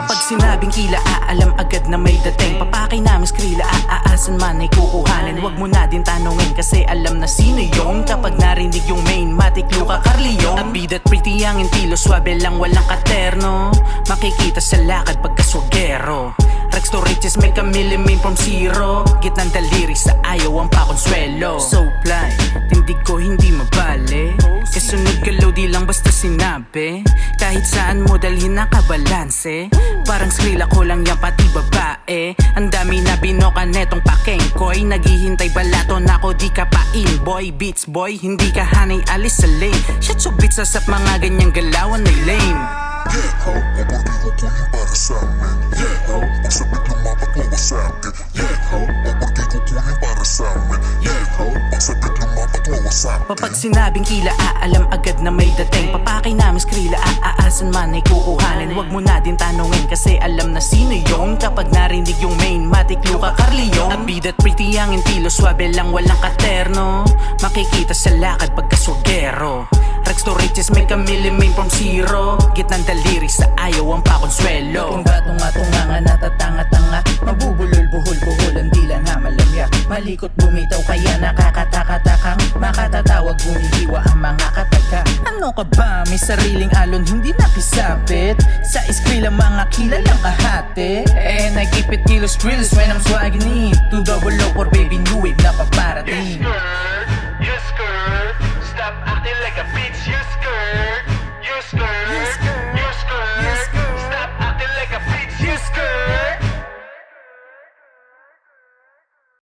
Kapag sinabing kila aalam agad na may dating. Papakay namin skrilla aaasan man ay kukuhanin. Huwag mo na din tanongin kasi alam na sino yon Kapag narinig yung main matik Luka Carlio Abi that pretty ang intilo Swabe lang walang katerno. Makikita sa lakad pagkaswagero Rex to riches may kamilimin from zero. Gitnang daliri sa ayaw ang pakonsuelo So fly, tindig ko hindi mabali Kasunod basta sinabi? Kahit saan mo dalhin nakabalanse Parang skrilla ko lang yan pati babae. Ang dami na binoka netong pakengkoy Naghihintay balaton ako di ka pain Boy. Beats boy, hindi ka hanay alis sa lane. Shit so beats asap mga ganyang galawan ay lame 100% sinabing kila aalam agad na may dating Papakinamis krila aasan man ay kukuhanin. Huwag mo na din tanongin kasi alam na sino yung Kapag narinig yung main matik Luka Carleon Abidat pretty ang intilo swabe lang walang katerno. Makikita sa lakad pagkasugero Rex to riches may kamili main from zero. Gitnang daliri sa ayaw ang pakonsuelo Kung batong-atunga nga natatanga-tanga Mabubulol buhol-buhol ang dila ng Malikot bumitaw kaya nakakatakatakang Makatatawag gumihiwa ang mga kataga Ano ka ba? May sariling alon hindi nakisapit. Sa iskrila mga kilalang kahate And I keep it kilos drills when I'm swagging it. To double O for baby new wave na paparating